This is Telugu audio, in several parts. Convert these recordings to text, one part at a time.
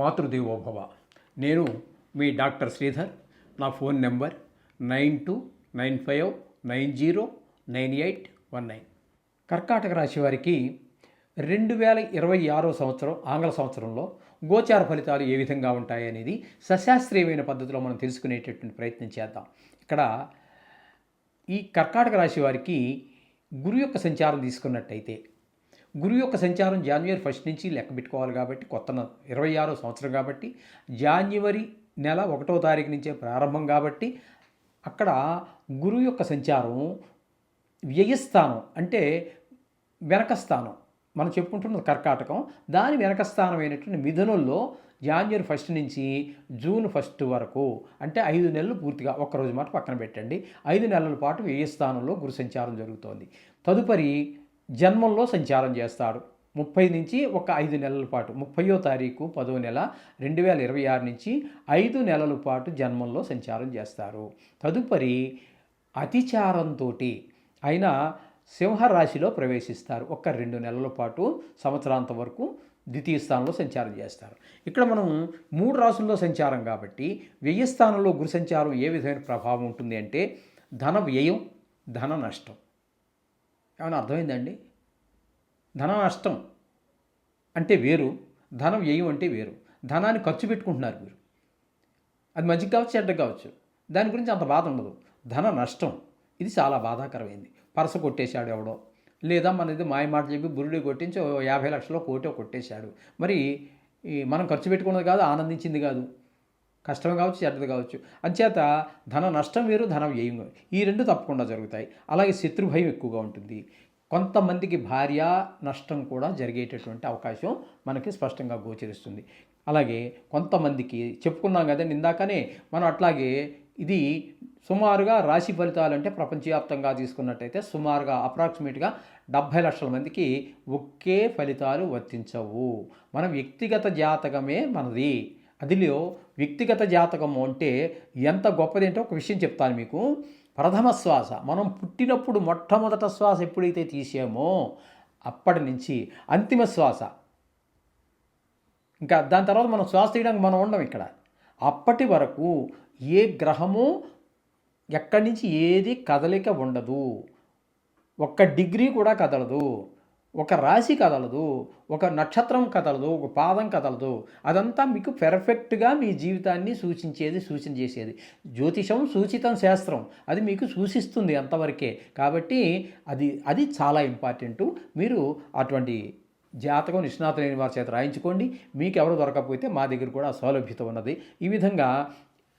మాతృదేవోభవ. నేను మీ డాక్టర్ శ్రీధర్ నా phone number nine two nine five nine zero nine eight one nine. కర్కాటక రాశి వారికి రెండు వేల ఇరవై ఆరో సంవత్సరం ఆంగ్ల సంవత్సరంలో గోచార ఫలితాలు ఏ విధంగా ఉంటాయి అనేది సశాస్త్రీయమైన పద్ధతిలో మనం తెలుసుకునేటటువంటి ప్రయత్నం చేద్దాం. ఇక్కడ ఈ కర్కాటక రాశి వారికి గురు యొక్క సంచారం తీసుకున్నట్టయితే గురు యొక్క సంచారం జాన్వరి ఫస్ట్ నుంచి లెక్క పెట్టుకోవాలి కాబట్టి కొత్త ఇరవై ఆరో సంవత్సరం కాబట్టి జాన్వరి నెల ఒకటో తారీఖు నుంచే ప్రారంభం కాబట్టి అక్కడ గురు యొక్క సంచారం వ్యయస్థానం అంటే వెనక స్థానం. మనం చెప్పుకుంటున్న కర్కాటకం. దాని వెనక స్థానం అయినటువంటి మిథునంలో జాన్వరి ఫస్ట్ నుంచి జూన్ ఫస్ట్ వరకు అంటే ఐదు నెలలు పూర్తిగా ఒక్కరోజు మాట పక్కన పెట్టండి. ఐదు నెలల పాటు వ్యయ స్థానంలో గురు సంచారం జరుగుతోంది. తదుపరి జన్మంలో సంచారం చేస్తాడు. ముప్పై నుంచి ఒక ఐదు నెలల పాటు ముప్పయో తారీఖు పదో నెల రెండు వేల ఇరవై ఆరు నుంచి ఐదు నెలల పాటు జన్మంలో సంచారం చేస్తారు. తదుపరి అతిచారంతో ఆయన సింహరాశిలో ప్రవేశిస్తారు. ఒక రెండు నెలల పాటు సంవత్సరాంతం వరకు ద్వితీయ స్థానంలో సంచారం చేస్తారు. ఇక్కడ మనం మూడు రాసుల్లో సంచారం కాబట్టి వ్యయ స్థానంలో గురు సంచారం ఏ విధమైన ప్రభావం ఉంటుంది అంటే ధన వ్యయం ధన నష్టం. ఏమైనా అర్థమైందండి? ధనం నష్టం అంటే వేరు ధనం వ్యయం అంటే వేరు. ధనాన్ని ఖర్చు పెట్టుకుంటున్నారు మీరు. అది మంచిగా కావచ్చు చెడ్డ కావచ్చు. దాని గురించి అంత బాధ ఉండదు. ధన నష్టం. ఇది చాలా బాధాకరమైంది. పరస కొట్టేశాడు ఎవడో. లేదా మనది మాయ మాట చెప్పి బురుడి కొట్టించి ఓ యాభై లక్షల కోటో కొట్టేశాడు. మరి ఈ మనం ఖర్చు పెట్టుకున్నది కాదు ఆనందించింది కాదు. కష్టం కావచ్చు చెడ్డది కావచ్చు. అంచేత ధన నష్టం వేరు ధన వ్యయం ఈ రెండు తప్పకుండా జరుగుతాయి. అలాగే శత్రుభయం ఎక్కువగా ఉంటుంది. కొంతమందికి భార్య నష్టం కూడా జరిగేటటువంటి అవకాశం మనకి స్పష్టంగా గోచరిస్తుంది. అలాగే కొంతమందికి చెప్పుకున్నాం కదండి ఇందాకనే మనం అట్లాగే ఇది సుమారుగా రాశి ఫలితాలు అంటే ప్రపంచవ్యాప్తంగా తీసుకున్నట్టయితే సుమారుగా అప్రాక్సిమేట్గా డెబ్భై లక్షల మందికి ఒకే ఫలితాలు వర్తించవు. మన వ్యక్తిగత జాతకమే మనది. అదిలో వ్యక్తిగత జాతకము అంటే ఎంత గొప్పది అంటే ఒక విషయం చెప్తాను మీకు. ప్రథమ శ్వాస మనం పుట్టినప్పుడు మొట్టమొదట శ్వాస ఎప్పుడైతే తీసామో అప్పటి నుంచి అంతిమ శ్వాస. ఇంకా దాని తర్వాత మనం శ్వాస తీయడానికి మనం ఉండం ఇక్కడ. అప్పటి వరకు ఏ గ్రహము ఎక్కడి నుంచి ఏది కదలిక ఉండదు. ఒక్క డిగ్రీ కూడా కదలదు. ఒక రాశి కదలదు ఒక నక్షత్రం కదలదు ఒక పాదం కదలదు. అదంతా మీకు పెర్ఫెక్ట్గా మీ జీవితాన్ని సూచించేది సూచన చేసేది. జ్యోతిషం సూచితం శాస్త్రం. అది మీకు సూచిస్తుంది అంతవరకే. కాబట్టి అది అది చాలా ఇంపార్టెంటు మీరు అటువంటి జాతకం నిష్ణాతులైన వారి చేత రాయించుకోండి. మీకు ఎవరు దొరకకపోతే మా దగ్గర కూడా సౌలభ్యత ఉన్నది. ఈ విధంగా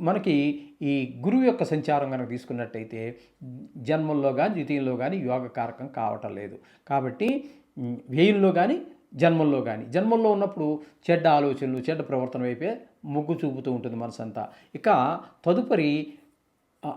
మనకి ఈ గురువు యొక్క సంచారం కనుక తీసుకున్నట్టయితే జన్మంలో కానీ ద్వితీయంలో కానీ యోగ కారకం కావటం లేదు. కాబట్టి వేయుల్లో వ్యయంలో కానీ జన్మంలో కానీ జన్మంలో ఉన్నప్పుడు చెడ్డ ఆలోచనలు చెడ్డ ప్రవర్తన వైపే మొగ్గు చూపుతూ ఉంటుంది మనసంతా. ఇక తదుపరి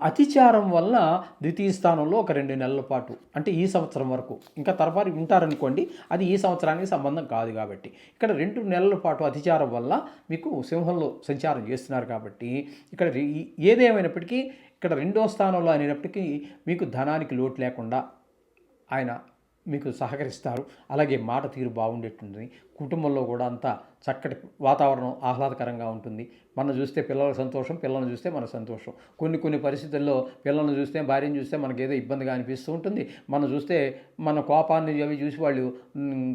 అతిచారం వల్ల ద్వితీయ స్థానంలో ఒక రెండు నెలల పాటు అంటే ఈ సంవత్సరం వరకు. ఇంకా తర్వాత ఉంటారనుకోండి అది ఈ సంవత్సరానికి సంబంధం కాదు కాబట్టి. ఇక్కడ రెండు నెలల పాటు అతిచారం వల్ల మీకు సింహంలో సంచారం చేస్తున్నారు కాబట్టి ఇక్కడ ఈ- ఏదేమైనప్పటికీ ఇక్కడ రెండో స్థానంలో అనేటప్పటికీ మీకు ధనానికి లోటు లేకుండా ఆయన మీకు సహకరిస్తారు. అలాగే మాట తీరు బాగుండేట్టుంది. కుటుంబంలో కూడా అంతా చక్కటి వాతావరణం ఆహ్లాదకరంగా ఉంటుంది. మనం చూస్తే పిల్లల సంతోషం పిల్లల్ని చూస్తే మన సంతోషం. కొన్ని కొన్ని పరిస్థితుల్లో పిల్లల్ని చూస్తే భార్యను చూస్తే మనకి ఏదో ఇబ్బందిగా అనిపిస్తూ ఉంటుంది. మనం చూస్తే మన కోపాన్ని అవి చూసి వాళ్ళు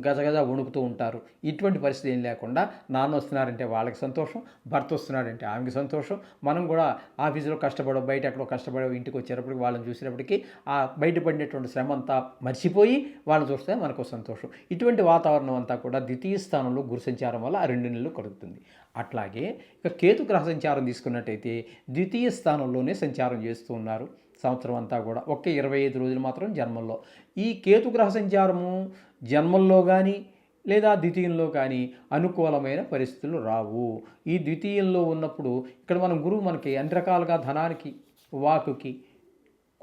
గజగజ వణుకుతూ ఉంటారు. ఇటువంటి పరిస్థితి ఏం లేకుండా నాన్న వస్తున్నారంటే వాళ్ళకి సంతోషం భర్త వస్తున్నాడంటే ఆమెకి సంతోషం. మనం కూడా ఆఫీసులో కష్టపడో బయట ఎక్కడో కష్టపడో ఇంటికి వచ్చేటప్పటికి వాళ్ళని చూసినప్పటికీ ఆ బయటపడినటువంటి శ్రమ అంతా మర్చిపోయి వాళ్ళని చూస్తే మనకు సంతోషం. ఇటువంటి వాతావరణం అంతా కూడా ద్వితీయ స్థానంలో గురు సంచారం వల్ల ఆ రెండు నెలలు కలుగుతుంది. అట్లాగే ఇక కేతు గ్రహ సంచారం తీసుకున్నట్టయితే ద్వితీయ స్థానంలోనే సంచారం చేస్తూ ఉన్నారు. సంవత్సరం అంతా కూడా ఒక్క ఇరవై ఐదు రోజులు మాత్రం జన్మంలో. ఈ కేతు గ్రహ సంచారము జన్మల్లో కానీ లేదా ద్వితీయంలో కానీ అనుకూలమైన పరిస్థితులు రావు. ఈ ద్వితీయంలో ఉన్నప్పుడు ఇక్కడ మనం గురువు మనకి అన్ని రకాలుగా ధనానికి వాకుకి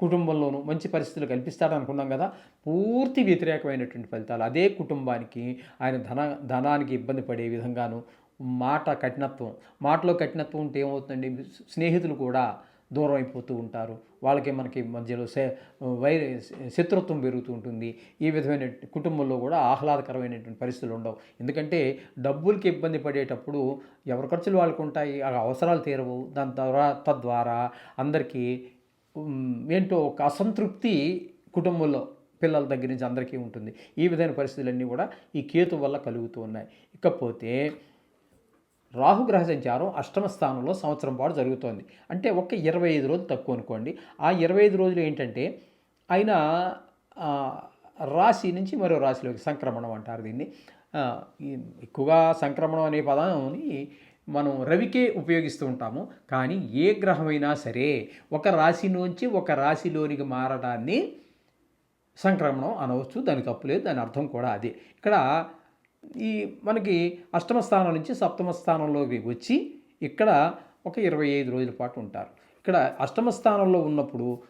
కుటుంబంలోనూ మంచి పరిస్థితులు కల్పిస్తాడు అనుకున్నాం కదా పూర్తి వ్యతిరేకమైనటువంటి ఫలితాలు. అదే కుటుంబానికి ఆయన ధన ధనానికి ఇబ్బంది పడే విధంగాను మాట కఠినత్వం మాటలో కఠినత్వం ఉంటే ఏమవుతుందండి? స్నేహితులు కూడా దూరం అయిపోతూ ఉంటారు. వాళ్ళకి మనకి మధ్యలో సే వై శత్రుత్వం పెరుగుతూ ఉంటుంది. ఈ విధమైన కుటుంబంలో కూడా ఆహ్లాదకరమైనటువంటి పరిస్థితులు ఉండవు. ఎందుకంటే డబ్బులకి ఇబ్బంది పడేటప్పుడు ఎవరి ఖర్చులు వాళ్ళకు ఉంటాయి అవసరాలు తీరవు. దాని ద్వారా తద్వారా అందరికీ ఏంటో ఒక అసంతృప్తి కుటుంబంలో పిల్లల దగ్గర నుంచి అందరికీ ఉంటుంది. ఈ విధమైన పరిస్థితులన్నీ కూడా ఈ కేతు వల్ల కలుగుతూ ఉన్నాయి. ఇకపోతే రాహుగ్రహ సంచారం అష్టమ స్థానంలో సంవత్సరం పాటు జరుగుతోంది. అంటే ఒక్క ఇరవై ఐదు రోజులు తక్కువ అనుకోండి. ఆ ఇరవై ఐదు రోజులు ఏంటంటే ఆయన రాశి నుంచి మరో రాశిలోకి సంక్రమణం అంటారు దీన్ని. ఎక్కువగా సంక్రమణం అనే పదాన్ని మనం రవికే ఉపయోగిస్తూ ఉంటాము. కానీ ఏ గ్రహమైనా సరే ఒక రాశి నుంచి ఒక రాశిలోనికి మారడాన్ని సంక్రమణం అనవచ్చు దానికి తప్పులేదు దాని అర్థం కూడా అదే. ఇక్కడ ఈ మనకి అష్టమ స్థానం నుంచి సప్తమ స్థానంలోకి వచ్చి ఇక్కడ ఒక ఇరవై ఐదు రోజుల పాటు ఉంటారు. ఇక్కడ అష్టమ స్థానంలో ఉన్నప్పుడు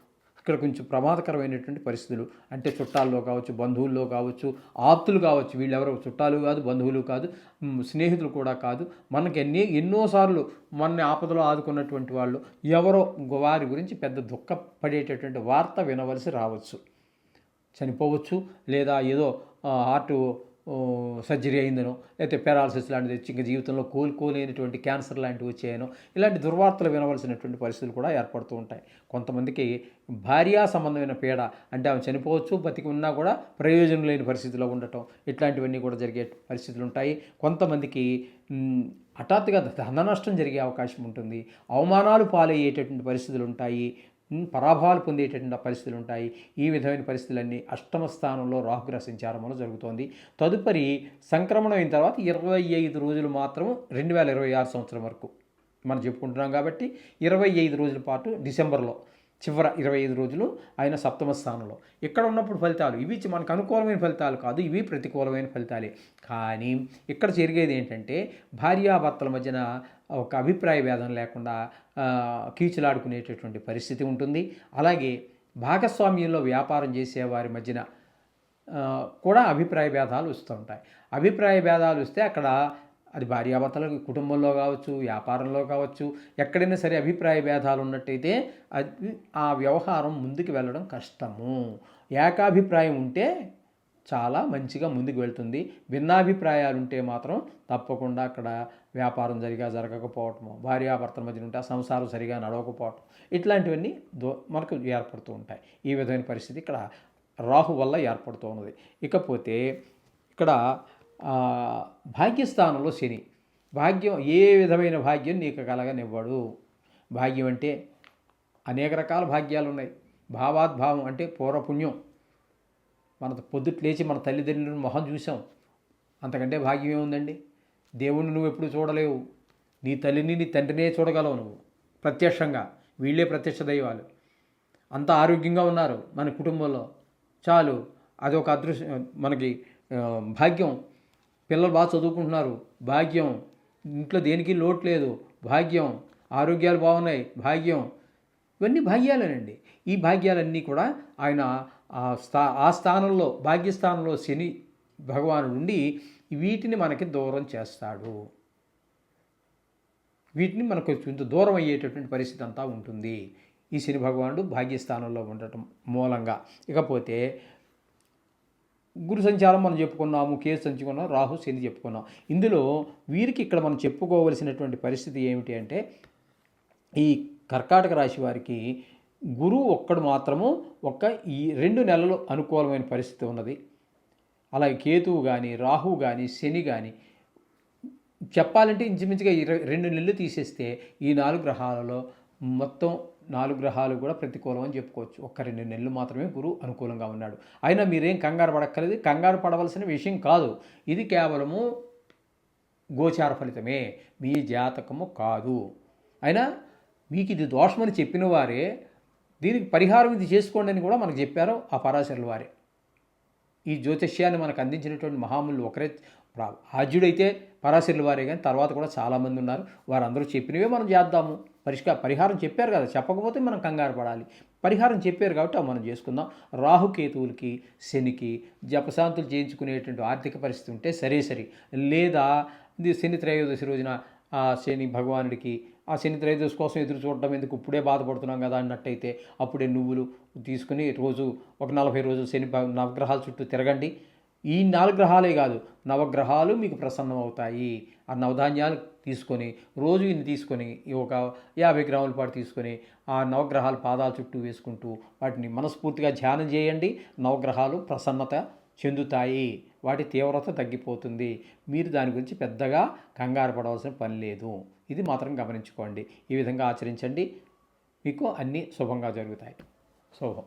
ఇక్కడ కొంచెం ప్రమాదకరమైనటువంటి పరిస్థితులు. అంటే చుట్టాల్లో కావచ్చు బంధువుల్లో కావచ్చు ఆప్తులు కావచ్చు. వీళ్ళెవరో చుట్టాలు కాదు బంధువులు కాదు స్నేహితులు కూడా కాదు. మనకి ఎన్ని ఎన్నోసార్లు మన ఆపదలో ఆదుకున్నటువంటి వాళ్ళు ఎవరో వారి గురించి పెద్ద దుఃఖపడేటటువంటి వార్త వినవలసి రావచ్చు. చనిపోవచ్చు లేదా ఏదో హార్ట్ సర్జరీ అయిందనో లేకపోతే పెరాలసిస్ లాంటిది వచ్చి ఇంకా జీవితంలో కోలుకోలేనటువంటి క్యాన్సర్ లాంటివి వచ్చాయనో ఇలాంటి దుర్వార్తలు వినవలసినటువంటి పరిస్థితులు కూడా ఏర్పడుతూ ఉంటాయి. కొంతమందికి భార్యా సంబంధమైన పీడ అంటే ఆమె చనిపోవచ్చు బతికి ఉన్నా కూడా ప్రయోజనం లేని పరిస్థితిలో ఉండటం ఇట్లాంటివన్నీ కూడా జరిగే పరిస్థితులు ఉంటాయి. కొంతమందికి హఠాత్తుగా ధన నష్టం జరిగే అవకాశం ఉంటుంది అవమానాలు పాలయ్యేటటువంటి పరిస్థితులు ఉంటాయి. పరాభాలు పరాభవాలు పొందేటటువంటి పరిస్థితులు ఉంటాయి. ఈ విధమైన పరిస్థితులన్నీ అష్టమ స్థానంలో రాహుగ్రహ సంచారం వల్ల జరుగుతోంది. తదుపరి సంక్రమణం అయిన తర్వాత ఇరవై ఐదు రోజులు మాత్రం రెండు వేల ఇరవై ఆరు సంవత్సరం వరకు మనం చెప్పుకుంటున్నాం కాబట్టి ఇరవై ఐదు రోజుల పాటు డిసెంబర్లో చివర ఇరవై ఐదు రోజులు ఆయన సప్తమ స్థానంలో. ఇక్కడ ఉన్నప్పుడు ఫలితాలు ఇవి మనకు అనుకూలమైన ఫలితాలు కాదు ఇవి ప్రతికూలమైన ఫలితాలే. కానీ ఇక్కడ జరిగేది ఏంటంటే భార్యాభర్తల మధ్యన ఒక అభిప్రాయ భేదం లేకుండా కీచులాడుకునేటటువంటి పరిస్థితి ఉంటుంది. అలాగే భాగస్వామ్యంలో వ్యాపారం చేసే వారి మధ్యన కూడా అభిప్రాయ భేదాలు వస్తూ ఉంటాయి. అభిప్రాయ భేదాలు వస్తే అక్కడ అది భార్యాభర్తల కుటుంబంలో కావచ్చు వ్యాపారంలో కావచ్చు ఎక్కడైనా సరే అభిప్రాయ భేదాలు ఉన్నట్టయితే అది ఆ వ్యవహారం ముందుకు వెళ్ళడం కష్టము. ఏకాభిప్రాయం ఉంటే చాలా మంచిగా ముందుకు వెళ్తుంది. భిన్నాభిప్రాయాలు ఉంటే మాత్రం తప్పకుండా అక్కడ వ్యాపారం సరిగా జరగకపోవటము భార్యాభర్తల మధ్య ఉంటే సంసారం సరిగా నడవకపోవటం ఇట్లాంటివన్నీ దో మనకు ఏర్పడుతూ ఉంటాయి. ఈ విధమైన పరిస్థితి ఇక్కడ రాహు వల్ల ఏర్పడుతూ ఉన్నది. ఇకపోతే ఇక్కడ భాగ్యస్థానంలో శని. భాగ్యం ఏ విధమైన భాగ్యం నీకు కలగనివ్వడు. భాగ్యం అంటే అనేక రకాల భాగ్యాలు ఉన్నాయి భావాద్భావం అంటే పూర్వపుణ్యం. మన పొద్దుట లేచి మన తల్లిదండ్రులను మొహం చూసాం. అంతకంటే భాగ్యం ఏముందండి? దేవుణ్ణి నువ్వు ఎప్పుడు చూడలేవు. నీ తల్లిని నీ తండ్రినే చూడగలవు నువ్వు. ప్రత్యక్షంగా. వీళ్ళే ప్రత్యక్ష దైవాలు. అంత ఆరోగ్యంగా ఉన్నారు మన కుటుంబంలో. చాలు అదొక అదృశ్య మనకి భాగ్యం. పిల్లలు బాగా చదువుకుంటున్నారు. భాగ్యం. ఇంట్లో దేనికి లోటు లేదు. భాగ్యం. ఆరోగ్యాలు బాగున్నాయి. భాగ్యం. ఇవన్నీ భాగ్యాలేనండి. ఈ భాగ్యాలన్నీ కూడా ఆయన ఆ స్థా ఆ స్థానంలో భాగ్యస్థానంలో శని భగవానుడు ఉండి వీటిని మనకి దూరం చేస్తాడు. వీటిని మనకు కొంచెం దూరం అయ్యేటటువంటి పరిస్థితి అంతా ఉంటుంది. ఈ శని భగవానుడు భాగ్యస్థానంలో ఉండటం మూలంగా. ఇకపోతే గురు సంచారం మనం చెప్పుకున్నాము కేసు సంచుకున్నాం రాహు శని చెప్పుకున్నాం. ఇందులో వీరికి ఇక్కడ మనం చెప్పుకోవలసినటువంటి పరిస్థితి ఏమిటి అంటే ఈ కర్కాటక రాశి వారికి గురువు ఒక్కడు మాత్రము ఒక్క ఈ రెండు నెలలు అనుకూలమైన పరిస్థితి ఉన్నది. అలాగే కేతువు కానీ రాహువు కానీ శని కానీ చెప్పాలంటే ఇంచుమించుగా ఇరవై రెండు నెలలు తీసేస్తే ఈ నాలుగు గ్రహాలలో మొత్తం నాలుగు గ్రహాలు కూడా ప్రతికూలం అని చెప్పుకోవచ్చు. ఒక్క రెండు నెలలు మాత్రమే గురువు అనుకూలంగా ఉన్నాడు. అయినా మీరేం కంగారు పడక్కర్లేదు. కంగారు పడవలసిన విషయం కాదు. ఇది కేవలము గోచార ఫలితమే. మీ జాతకము కాదు. అయినా మీకు ఇది దోషమని చెప్పిన వారే దీనికి పరిహారం ఇది చేసుకోండి అని కూడా మనకు చెప్పారు ఆ పరాశరుల వారే. ఈ జ్యోతిష్యాన్ని మనకు అందించినటువంటి మహాములు ఒకరే ఆజ్యుడైతే పరాశరుల వారే కానీ తర్వాత కూడా చాలామంది ఉన్నారు. వారందరూ చెప్పినవే మనం చేద్దాము. పరిష్కార పరిహారం చెప్పారు కదా. చెప్పకపోతే మనం కంగారు పడాలి. పరిహారం చెప్పారు కాబట్టి అవి మనం చేసుకుందాం. రాహుకేతువులకి శనికి జపశాంతులు చేయించుకునేటువంటి ఆర్థిక పరిస్థితి ఉంటే సరే సరే. లేదా ఇది శని త్రయోదశి రోజున శని భగవానుడికి ఆ శని త్రయోదశి కోసం ఎదురు చూడడం ఎందుకు? ఇప్పుడే బాధపడుతున్నాం కదా అన్నట్టయితే అప్పుడే నువ్వులు తీసుకుని రోజు ఒక నలభై రోజులు శని నవగ్రహాల చుట్టూ తిరగండి. ఈ నాలుగు గ్రహాలే కాదు నవగ్రహాలు మీకు ప్రసన్నం అవుతాయి ఆ నవధాన్యాలు తీసుకొని రోజు ఇన్ని తీసుకొని ఒక యాభై గ్రాముల పాటు తీసుకొని ఆ నవగ్రహాల పాదాల చుట్టూ వేసుకుంటూ వాటిని మనస్ఫూర్తిగా ధ్యానం చేయండి. నవగ్రహాలు ప్రసన్నత చెందుతాయి. వాటి తీవ్రత తగ్గిపోతుంది. మీరు దాని గురించి పెద్దగా కంగారు పడవలసిన పని లేదు. ఇది మాత్రం గమనించుకోండి. ఈ విధంగా ఆచరించండి. మీకు అన్నీ శుభంగా జరుగుతాయి. శుభం.